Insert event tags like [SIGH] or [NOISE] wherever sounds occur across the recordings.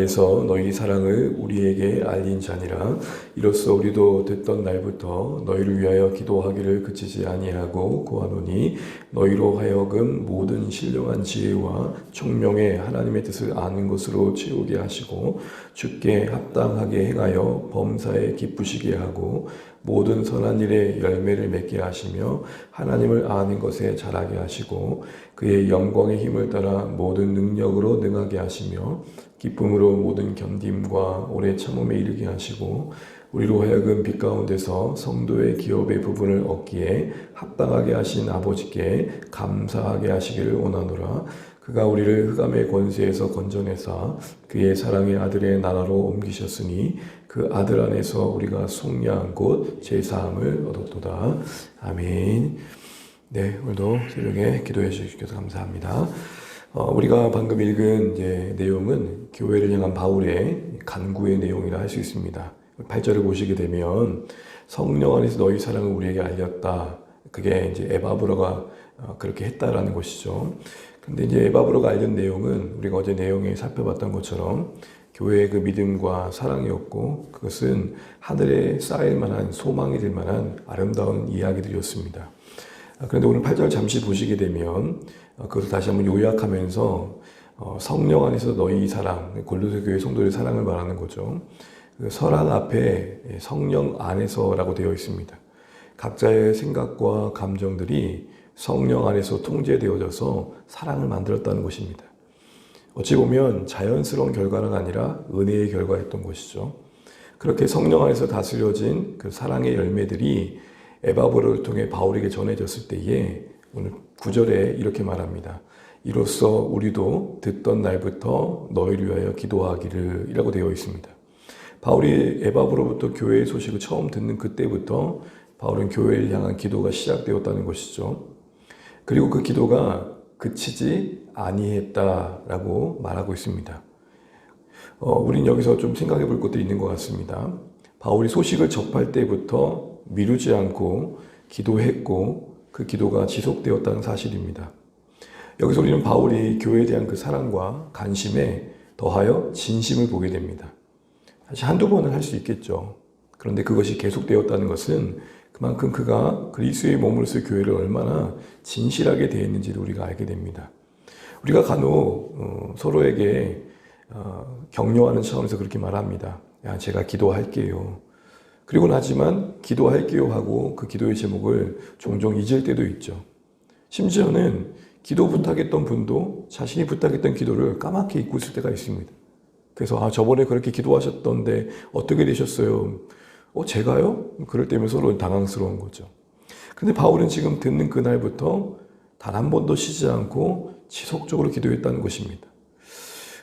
그래서 너희 사랑을 우리에게 알린 자니라. 이로써 우리도 듣던 날부터 너희를 위하여 기도하기를 그치지 아니하고 구하노니 너희로 하여금 모든 신령한 지혜와 총명의 하나님의 뜻을 아는 것으로 채우게 하시고 주께 합당하게 행하여 범사에 기쁘시게 하고 모든 선한 일에 열매를 맺게 하시며 하나님을 아는 것에 자라게 하시고 그의 영광의 힘을 따라 모든 능력으로 능하게 하시며 기쁨으로 모든 견딤과 오래 참음에 이르게 하시고 우리로 하여금 빛 가운데서 성도의 기업의 부분을 얻기에 합당하게 하신 아버지께 감사하게 하시기를 원하노라. 그가 우리를 흑암의 권세에서 건져내사 그의 사랑의 아들의 나라로 옮기셨으니 그 아들 안에서 우리가 속량한 곳 제사함을 얻었도다. 아멘. 네 오늘도 새벽에 기도해 주셔서 감사합니다. 어, 우리가 방금 읽은 내용은 교회를 향한 바울의 간구의 내용이라 할 수 있습니다. 8절을 보시게 되면 성령 안에서 너희 사랑을 우리에게 알렸다. 그게 이제 에바브로가 어, 그렇게 했다라는 것이죠. 근데 이제 에바브로가 알린 내용은 우리가 어제 내용에 살펴봤던 것처럼 교회의 그 믿음과 사랑이었고 그것은 하늘에 쌓일 만한 소망이 될 만한 아름다운 이야기들이었습니다. 아, 그런데 오늘 8절 잠시 보시게 되면 어, 그것을 다시 한번 요약하면서 어, 성령 안에서 너희 사랑, 골로새 교회 성도의 사랑을 말하는 거죠. 그 설한 앞에 성령 안에서라고 되어 있습니다. 각자의 생각과 감정들이 성령 안에서 통제되어져서 사랑을 만들었다는 것입니다. 어찌 보면 자연스러운 결과는 아니라 은혜의 결과였던 것이죠. 그렇게 성령 안에서 다스려진 그 사랑의 열매들이 에바브로를 통해 바울에게 전해졌을 때에 오늘 9절에 이렇게 말합니다. 이로써 우리도 듣던 날부터 너희를 위하여 기도하기를 이라고 되어 있습니다. 바울이 에바브로부터 교회의 소식을 처음 듣는 그때부터 바울은 교회를 향한 기도가 시작되었다는 것이죠. 그리고 그 기도가 그치지 아니했다라고 말하고 있습니다. 어, 우린 여기서 좀 생각해 볼 것도 있는 것 같습니다. 바울이 소식을 접할 때부터 미루지 않고 기도했고 그 기도가 지속되었다는 사실입니다. 여기서 우리는 바울이 교회에 대한 그 사랑과 관심에 더하여 진심을 보게 됩니다. 사실 한두 번은 할 수 있겠죠. 그런데 그것이 계속되었다는 것은 그만큼 그가 그리스의 몸으로서 교회를 얼마나 진실하게 대했는지를 우리가 알게 됩니다. 우리가 간혹 어, 서로에게 어, 격려하는 차원에서 그렇게 말합니다. 야, 제가 기도할게요. 그리고 나지만 기도할게요 하고 그 기도의 제목을 종종 잊을 때도 있죠. 심지어는 기도 부탁했던 분도 자신이 부탁했던 기도를 까맣게 잊고 있을 때가 있습니다. 그래서 아 저번에 그렇게 기도하셨던데 어떻게 되셨어요? 어 제가요? 그럴 때면 서로 당황스러운 거죠. 근데 바울은 지금 듣는 그날부터 단 한 번도 쉬지 않고 지속적으로 기도했다는 것입니다.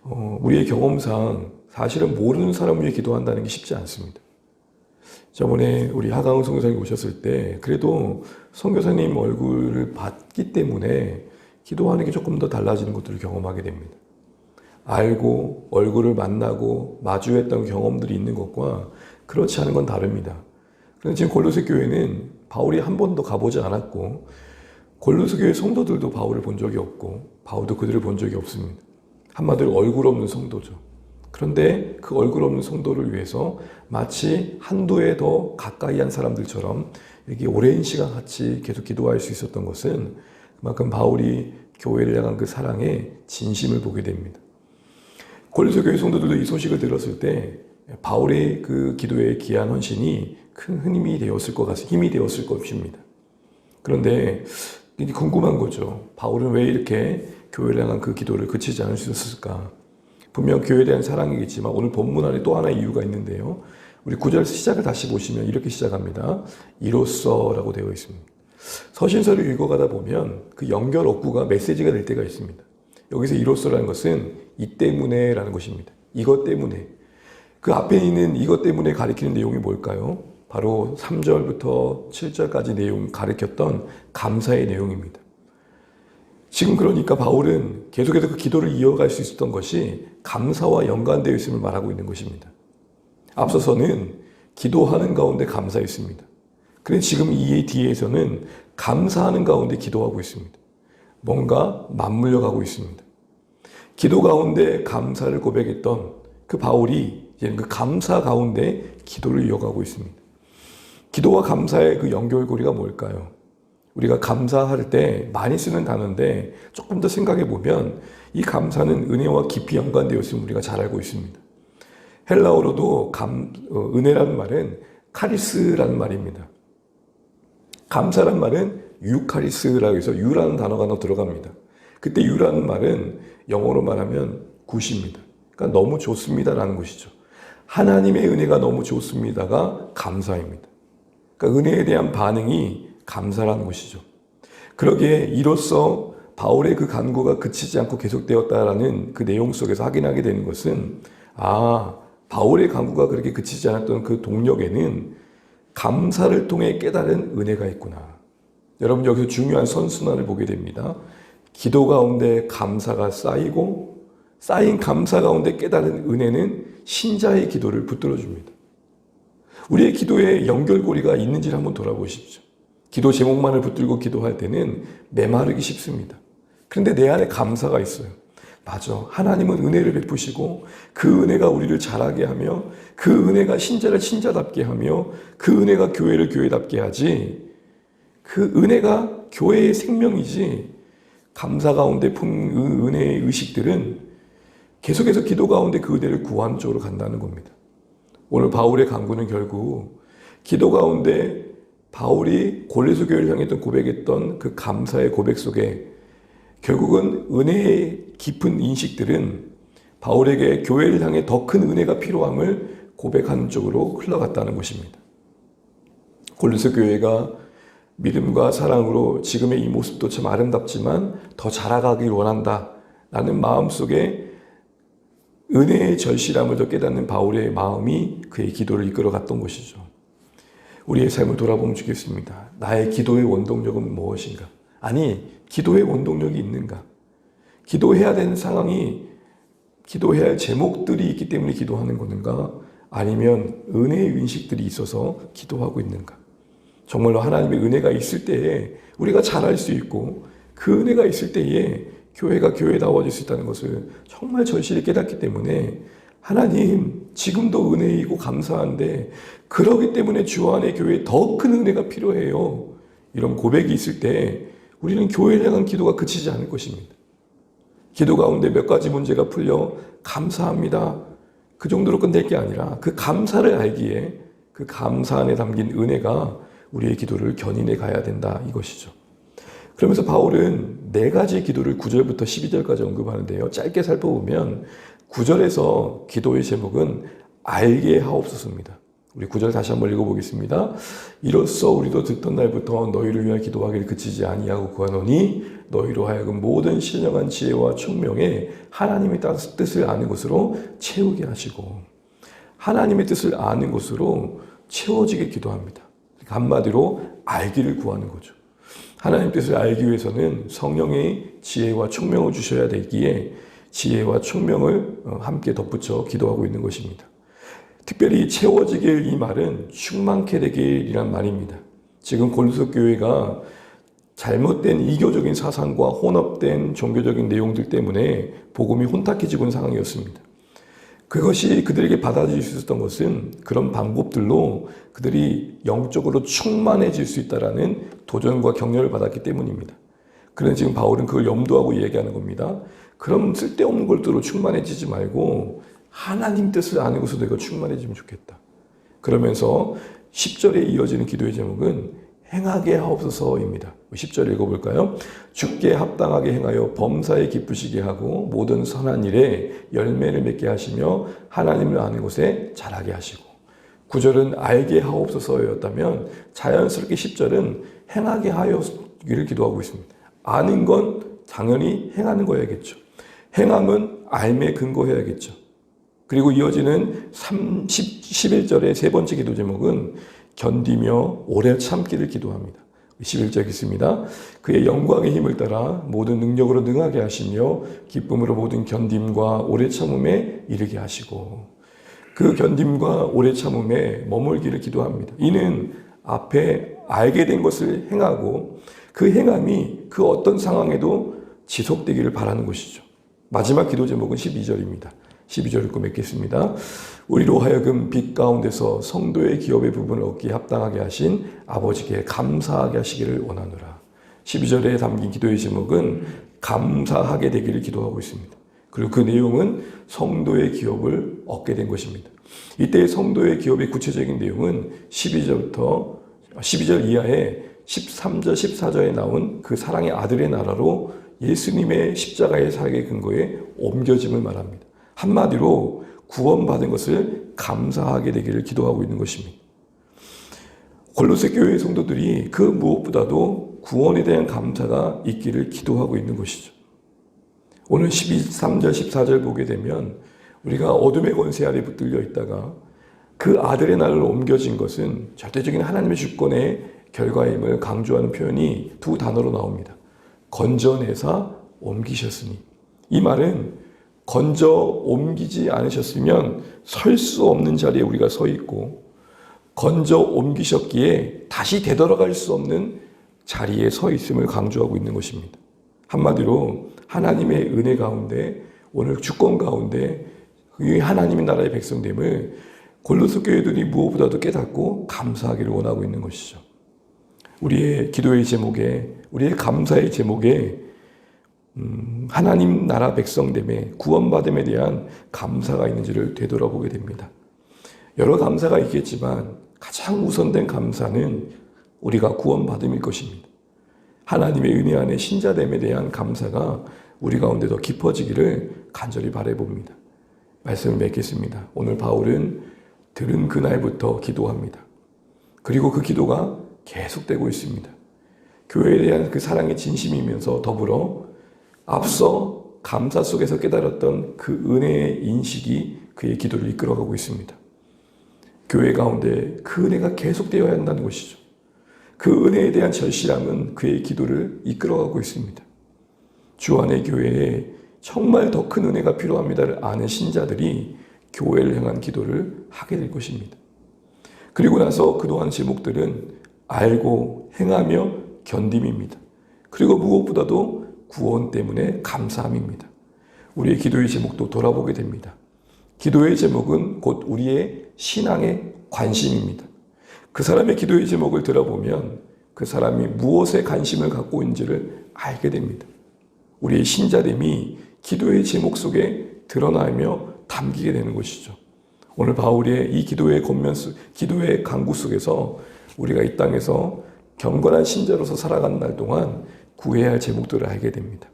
어, 우리의 경험상 사실은 모르는 사람을 위해 기도한다는 게 쉽지 않습니다. 저번에 우리 하강훈 선교사님 오셨을 때 그래도 선교사님 얼굴을 봤기 때문에 기도하는 게 조금 더 달라지는 것들을 경험하게 됩니다. 알고 얼굴을 만나고 마주했던 경험들이 있는 것과 그렇지 않은 건 다릅니다. 그런데 지금 골로새 교회는 바울이 한 번도 가보지 않았고 골로새 교회 성도들도 바울을 본 적이 없고 바울도 그들을 본 적이 없습니다. 한마디로 얼굴 없는 성도죠. 그런데 그 얼굴 없는 성도를 위해서 마치 해더 가까이 한 사람들처럼 이렇게 오랜 시간 같이 계속 기도할 수 있었던 것은 그만큼 바울이 교회를 향한 그 사랑에 진심을 보게 됩니다. 골로새 교회 성도들도 이 소식을 들었을 때 바울의 그 기도의 귀한 헌신이 큰 힘이 되었을 것 같습니다. 힘이 되었을 것입니다. 그런데 궁금한 거죠. 바울은 왜 이렇게 교회를 향한 그 기도를 그치지 않을 수 있었을까? 분명 교회에 대한 사랑이겠지만 오늘 본문 안에 또 하나의 이유가 있는데요. 우리 구절 시작을 다시 보시면 이렇게 시작합니다. 이로써라고 되어 있습니다. 서신서를 읽어가다 보면 그 연결 어구가 메시지가 될 때가 있습니다. 여기서 이로써라는 것은 이 때문에라는 것입니다. 이것 때문에. 그 앞에 있는 이것 때문에 가리키는 내용이 뭘까요? 바로 3절부터 7절까지 내용 가리켰던 감사의 내용입니다. 지금 그러니까 바울은 계속해서 그 기도를 이어갈 수 있었던 것이 감사와 연관되어 있음을 말하고 있는 것입니다. 앞서서는 기도하는 가운데 감사했습니다. 그런데 지금 이 뒤에서는 감사하는 가운데 기도하고 있습니다. 뭔가 맞물려 가고 있습니다. 기도 가운데 감사를 고백했던 그 바울이 이제 그 감사 가운데 기도를 이어가고 있습니다. 기도와 감사의 그 연결고리가 뭘까요? 우리가 감사할 때 많이 쓰는 단어인데 조금 더 생각해 보면 이 감사는 은혜와 깊이 연관되어 있음을 우리가 잘 알고 있습니다. 헬라어로도 감, 어, 은혜라는 말은 카리스라는 말입니다. 감사란 말은 유카리스라고 해서 유라는 단어가 너 들어갑니다. 그때 유라는 말은 영어로 말하면 굿입니다. 그러니까 너무 좋습니다라는 것이죠. 하나님의 은혜가 너무 좋습니다가 감사입니다. 그러니까 은혜에 대한 반응이 감사라는 것이죠. 그러기에 이로써 바울의 그 간구가 그치지 않고 계속되었다라는 그 내용 속에서 확인하게 되는 것은 아 바울의 간구가 그렇게 그치지 않았던 그 동력에는 감사를 통해 깨달은 은혜가 있구나. 여러분 여기서 중요한 선순환을 보게 됩니다. 기도 가운데 감사가 쌓이고 쌓인 감사 가운데 깨달은 은혜는 신자의 기도를 붙들어 줍니다. 우리의 기도에 연결고리가 있는지를 한번 돌아보십시오. 기도 제목만을 붙들고 기도할 때는 메마르기 쉽습니다. 그런데 내 안에 감사가 있어요. 맞아. 하나님은 은혜를 베푸시고 그 은혜가 우리를 자라게 하며 그 은혜가 신자를 신자답게 하며 그 은혜가 교회를 교회답게 하지. 그 은혜가 교회의 생명이지. 감사 가운데 품 은혜의 의식들은 계속해서 기도 가운데 그 은혜를 구하는 쪽으로 간다는 겁니다. 오늘 바울의 강구는 결국 기도 가운데 바울이 골레소 교회를 향했던 고백했던 그 감사의 고백 속에 결국은 은혜의 깊은 인식들은 바울에게 교회를 향해 더 큰 은혜가 필요함을 고백하는 쪽으로 흘러갔다는 것입니다. 골레소 교회가 믿음과 사랑으로 지금의 이 모습도 참 아름답지만 더 자라가길 원한다. 라는 마음 속에 은혜의 절실함을 더 깨닫는 바울의 마음이 그의 기도를 이끌어 갔던 것이죠. 우리의 삶을 돌아보면 좋겠습니다. 나의 기도의 원동력은 무엇인가? 아니, 기도의 원동력이 있는가? 기도해야 되는 상황이 기도해야 할 제목들이 있기 때문에 기도하는 것인가? 아니면 은혜의 인식들이 있어서 기도하고 있는가? 정말로 하나님의 은혜가 있을 때에 우리가 잘할 수 있고 그 은혜가 있을 때에 교회가 교회다워질 수 있다는 것을 정말 절실히 깨닫기 때문에 하나님 지금도 은혜이고 감사한데 그러기 때문에 주 안의 교회에 더 큰 은혜가 필요해요. 이런 고백이 있을 때 우리는 교회를 향한 기도가 그치지 않을 것입니다. 기도 가운데 몇 가지 문제가 풀려 감사합니다. 그 정도로 끝낼 게 아니라 그 감사를 알기에 그 감사 안에 담긴 은혜가 우리의 기도를 견인해 가야 된다 이것이죠. 그러면서 바울은 네 가지 기도를 9절부터 12절까지 언급하는데요. 짧게 살펴보면 9절에서 기도의 제목은 알게 하옵소서입니다. 우리 9절 다시 한번 읽어보겠습니다. 이로써 우리도 듣던 날부터 너희를 위하여 기도하기를 그치지 아니하고 구하노니 너희로 하여금 모든 신령한 지혜와 총명에 하나님의 뜻을 아는 것으로 채우게 하시고 하나님의 뜻을 아는 것으로 채워지게 기도합니다. 그러니까 한마디로 알기를 구하는 거죠. 하나님 뜻을 알기 위해서는 성령의 지혜와 총명을 주셔야 되기에 지혜와 총명을 어, 함께 덧붙여 기도하고 있는 것입니다. 특별히 채워지길 이 말은 충만케 되길이란 말입니다. 지금 골로새 교회가 잘못된 이교적인 사상과 혼합된 종교적인 내용들 때문에 복음이 혼탁해지고 있는 상황이었습니다. 그것이 그들에게 받아들일 수 있었던 것은 그런 방법들로 그들이 영적으로 충만해질 수 있다라는 도전과 격려를 받았기 때문입니다. 그런데 지금 바울은 그걸 염두하고 얘기하는 겁니다. 그럼 쓸데없는 걸로 충만해지지 말고 하나님 뜻을 아는 것으로 내가 충만해지면 좋겠다. 그러면서 10절에 이어지는 기도의 제목은 행하게 하옵소서입니다. 10절 읽어볼까요? 죽게 합당하게 행하여 범사에 기쁘시게 하고 모든 선한 일에 열매를 맺게 하시며 하나님을 아는 곳에 자라게 하시고 9절은 알게 하옵소서였다면 자연스럽게 10절은 행하게 하여 기를 기도하고 있습니다. 아는 건 당연히 행하는 거야겠죠. 행함은 알매 근거해야겠죠. 그리고 이어지는 30, 11절의 세 번째 기도 제목은 견디며 오래 참기를 기도합니다. 11절 있습니다. 그의 영광의 힘을 따라 모든 능력으로 능하게 하시며 기쁨으로 모든 견딤과 오래 참음에 이르게 하시고 그 견딤과 오래 참음에 머물기를 기도합니다. 이는 앞에 알게 된 것을 행하고 그 행함이 그 어떤 상황에도 지속되기를 바라는 것이죠. 마지막 기도 제목은 12절입니다. 12절 읽고 맺겠습니다. 우리로 하여금 빛 가운데서 성도의 기업의 부분을 얻기에 합당하게 하신 아버지께 감사하게 하시기를 원하노라. 12절에 담긴 기도의 제목은 감사하게 되기를 기도하고 있습니다. 그리고 그 내용은 성도의 기업을 얻게 된 것입니다. 이때 성도의 기업의 구체적인 내용은 12절부터 12절 이하에 13절, 14절에 나온 그 사랑의 아들의 나라로 예수님의 십자가의 사역의 근거에 옮겨짐을 말합니다. 한마디로 구원받은 것을 감사하게 되기를 기도하고 있는 것입니다. 골로새 교회의 성도들이 그 무엇보다도 구원에 대한 감사가 있기를 기도하고 있는 것이죠. 오늘 13절, 14절 보게 되면 우리가 어둠의 권세 아래 붙들려 있다가 그 아들의 날을 옮겨진 것은 절대적인 하나님의 주권의 결과임을 강조하는 표현이 두 단어로 나옵니다. 건져내사 옮기셨으니. 이 말은 건져 옮기지 않으셨으면 설 수 없는 자리에 우리가 서 있고 건져 옮기셨기에 다시 되돌아갈 수 없는 자리에 서 있음을 강조하고 있는 것입니다. 한마디로 하나님의 은혜 가운데 오늘 주권 가운데 이 하나님의 나라의 백성됨을 골로새 교회들이 무엇보다도 깨닫고 감사하기를 원하고 있는 것이죠. 우리의 기도의 제목에 우리의 감사의 제목에 음, 하나님 나라 백성됨에 구원받음에 대한 감사가 있는지를 되돌아보게 됩니다. 여러 감사가 있겠지만 가장 우선된 감사는 우리가 구원받음일 것입니다. 하나님의 은혜 안에 신자됨에 대한 감사가 우리 가운데 더 깊어지기를 간절히 바라봅니다. 말씀을 맺겠습니다. 오늘 바울은 들은 그날부터 기도합니다. 그리고 그 기도가 계속되고 있습니다. 교회에 대한 그 사랑의 진심이면서 더불어 앞서 감사 속에서 깨달았던 그 은혜의 인식이 그의 기도를 이끌어가고 있습니다. 교회 가운데 그 은혜가 계속되어야 한다는 것이죠. 그 은혜에 대한 절실함은 그의 기도를 이끌어가고 있습니다. 주 안의 교회에 정말 더 큰 은혜가 필요합니다를 아는 신자들이 교회를 향한 기도를 하게 될 것입니다. 그리고 나서 그동안 제목들은 알고 행하며 견딤입니다. 그리고 무엇보다도 구원 때문에 감사함입니다. 우리의 기도의 제목도 돌아보게 됩니다. 기도의 제목은 곧 우리의 신앙의 관심입니다. 그 사람의 기도의 제목을 들어보면 그 사람이 무엇에 관심을 갖고 있는지를 알게 됩니다. 우리의 신자됨이 기도의 제목 속에 드러나며 담기게 되는 것이죠. 오늘 바울의 이 기도의 권면 속, 기도의 강구 속에서 우리가 이 땅에서 경건한 신자로서 살아가는 날 동안 구해야 할 제목들을 알게 됩니다.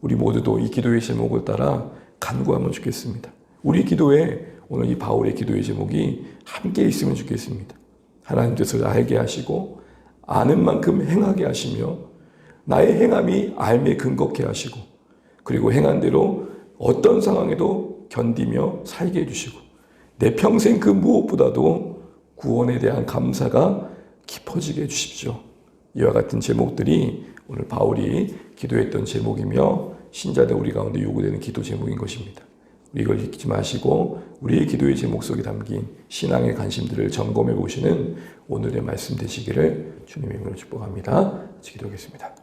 우리 모두도 이 기도의 제목을 따라 간구하면 좋겠습니다. 우리 기도에 오늘 이 바울의 기도의 제목이 함께 있으면 좋겠습니다. 하나님 뜻을 알게 하시고 아는 만큼 행하게 하시며 나의 행함이 알매 근거케 하시고 그리고 행한 대로 어떤 상황에도 견디며 살게 해주시고 내 평생 그 무엇보다도 구원에 대한 감사가 깊어지게 해주십시오. 이와 같은 제목들이 오늘 바울이 기도했던 제목이며 신자들 우리 가운데 요구되는 기도 제목인 것입니다. 이걸 잊지 마시고 우리의 기도의 제목 속에 담긴 신앙의 관심들을 점검해 보시는 오늘의 말씀 되시기를 주님의 이름으로 축복합니다. 기도하겠습니다.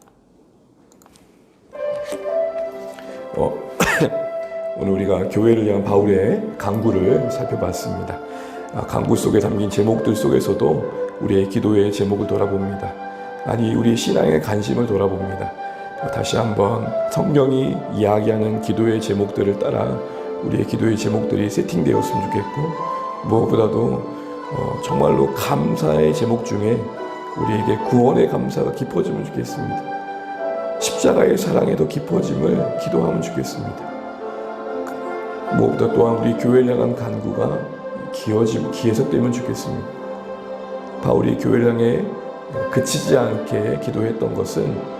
어, [COUGHS] 오늘 우리가 교회를 향한 바울의 강구를 살펴봤습니다. 아, 강구 속에 담긴 제목들 속에서도 우리의 기도의 제목을 돌아봅니다. 아니, 우리 신앙의 관심을 돌아봅니다. 다시 한번 성경이 이야기하는 기도의 제목들을 따라 우리의 기도의 제목들이 세팅되었으면 좋겠고, 무엇보다도 어, 정말로 감사의 제목 중에 우리에게 구원의 감사가 깊어지면 좋겠습니다. 십자가의 사랑에도 깊어짐을 기도하면 좋겠습니다. 무엇보다 또한 우리 교회를 향한 간구가 기어지, 기해석되면 좋겠습니다. 바울이 교회를 향해 그치지 않게 기도했던 것은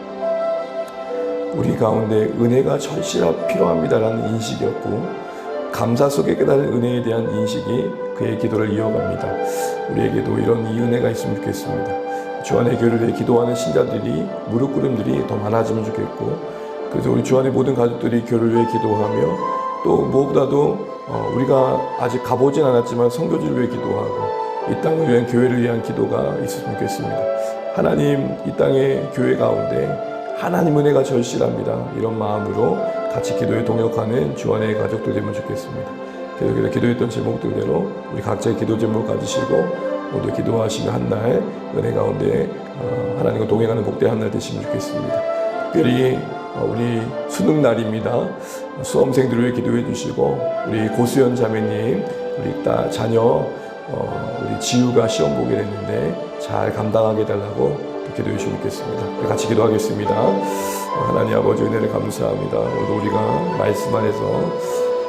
우리 가운데 은혜가 절실하 필요합니다라는 인식이었고 감사 속에 깨달은 은혜에 대한 인식이 그의 기도를 이어갑니다. 우리에게도 이런 이 은혜가 있으면 좋겠습니다. 주 안의 교회를 위해 기도하는 신자들이 무릎 꿇음들이 더 많아지면 좋겠고 그래서 우리 주 안의 모든 가족들이 교회를 위해 기도하며 또 무엇보다도 어, 우리가 아직 가보진 않았지만 성교지를 위해 기도하고 이 땅을 위한 교회를 위한 기도가 있었으면 좋겠습니다. 하나님 이 땅의 교회 가운데 하나님 은혜가 절실합니다. 이런 마음으로 같이 기도에 동역하는 주안의 가족들 되면 좋겠습니다. 계속해서 기도했던 제목들대로 우리 각자의 기도 제목 가지시고 모두 기도하시는 한날 은혜 가운데 어, 하나님과 동행하는 복된 한날 되시면 좋겠습니다. 특별히 어, 우리 수능 날입니다. 수험생들을 위해 기도해 주시고 우리 고수연 자매님 우리 딸 자녀 어, 우리 지우가 시험 보게 됐는데 잘 감당하게 해달라고 기도해 주시면 좋겠습니다. 같이 기도하겠습니다. 어, 하나님 아버지 은혜를 감사합니다. 오늘 우리가 말씀 안에서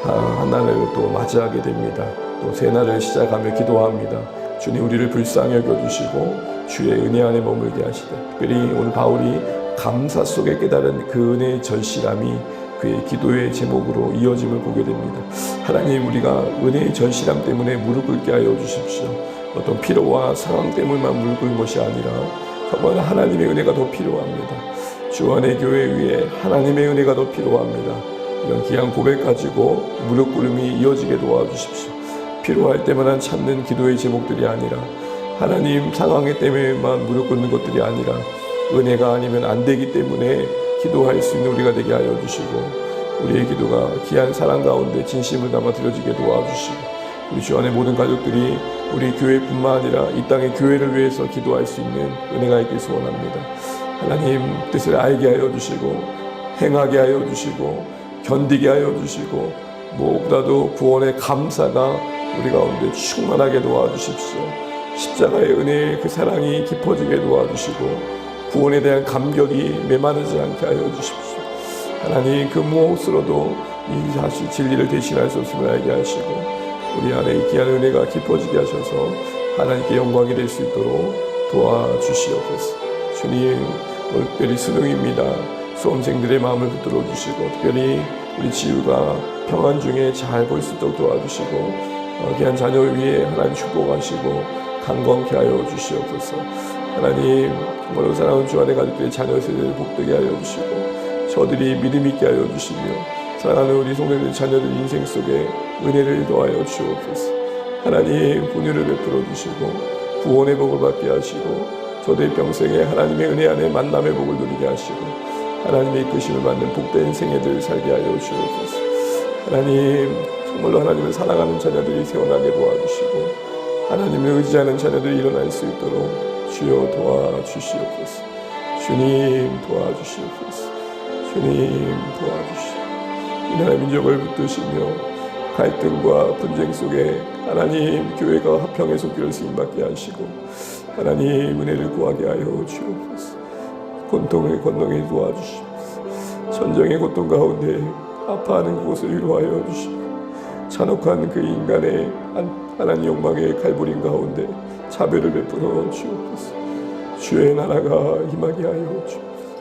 아, 한 날을 또 맞이하게 됩니다. 또 새 날을 시작하며 기도합니다. 주님 우리를 불쌍히 여겨주시고 주의 은혜 안에 머물게 하시되 특별히 오늘 바울이 감사 속에 깨달은 그 은혜의 절실함이 그의 기도의 제목으로 이어짐을 보게 됩니다. 하나님 우리가 은혜의 절실함 때문에 무릎 꿇게 하여 주십시오. 어떤 필요와 상황 때문만 무릎 꿇는 것이 아니라 정말 하나님의 은혜가 더 필요합니다. 주 안의 교회 위에 하나님의 은혜가 더 필요합니다. 이런 귀한 고백 가지고 무릎 꿇음이 이어지게 도와주십시오. 필요할 때만 찾는 기도의 제목들이 아니라 하나님 상황에 때문에만 무릎 꿇는 것들이 아니라 은혜가 아니면 안 되기 때문에 기도할 수 있는 우리가 되게 하여 주시고 우리의 기도가 귀한 사랑 가운데 진심을 담아 드려지게 도와주시고 우리 주 안의 모든 가족들이 우리 교회뿐만 아니라 이 땅의 교회를 위해서 기도할 수 있는 은혜가 있길 소원합니다. 하나님 뜻을 알게 하여 주시고 행하게 하여 주시고 견디게 하여 주시고 무엇보다도 구원의 감사가 우리 가운데 충만하게 도와주십시오. 십자가의 은혜의 그 사랑이 깊어지게 도와주시고 구원에 대한 감격이 메마르지 않게 하여 주십시오. 하나님 그 무엇으로도 이 다시 진리를 대신할 수 없음을 알게 하시고 우리 안에 이 귀한 은혜가 깊어지게 하셔서 하나님께 영광이 될 수 있도록 도와주시옵소서. 주님 오늘 특별히 수능입니다. 수험생들의 마음을 붙들어 주시고 특별히 우리 지우가 평안 중에 잘 볼 수 있도록 도와주시고 어, 귀한 자녀를 위해 하나님 축복하시고 강건케 하여 주시옵소서. 하나님 정말로 사랑하는 주 안의 가족들의 자녀 세대를 복되게 하여 주시고 저들이 믿음 있게 하여 주시며 사랑하는 우리 성도들 자녀들 인생 속에 은혜를 더하여 주옵소서. 하나님 분유를 베풀어 주시고 구원의 복을 받게 하시고 저들의 평생에 하나님의 은혜 안에 만남의 복을 누리게 하시고 하나님의 이끄심을 받는 복된 생애들 살게 하여 주옵소서. 하나님 정말로 하나님을 사랑하는 자녀들이 세워나게 도와주시고 하나님을 의지하는 자녀들이 일어날 수 있도록 주여 도와주시옵소서. 주님 도와주시옵소서. 주님 도와주시옵소서. 이 나라 민족을 붙드시며 갈등과 분쟁 속에 하나님 교회가 화평의 속기를 쓰임받게 하시고 하나님 은혜를 구하게 하여 주옵소서. 고통의 건너게 도와주시옵소서. 전쟁의 고통 가운데 아파하는 그곳을 위로하여 주시고 잔혹한 그 인간의 한- 하나님 욕망의 갈부림 가운데 자비를 베풀어 주옵소서. 주의 나라가 임하게 하여 주옵소서.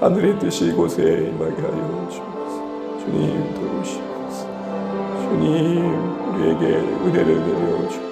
하늘의 뜻이 이곳에 임하게 하여 주옵소서. 주님 도우시옵소서. 주님 우리에게 은혜를 내려 주옵소서.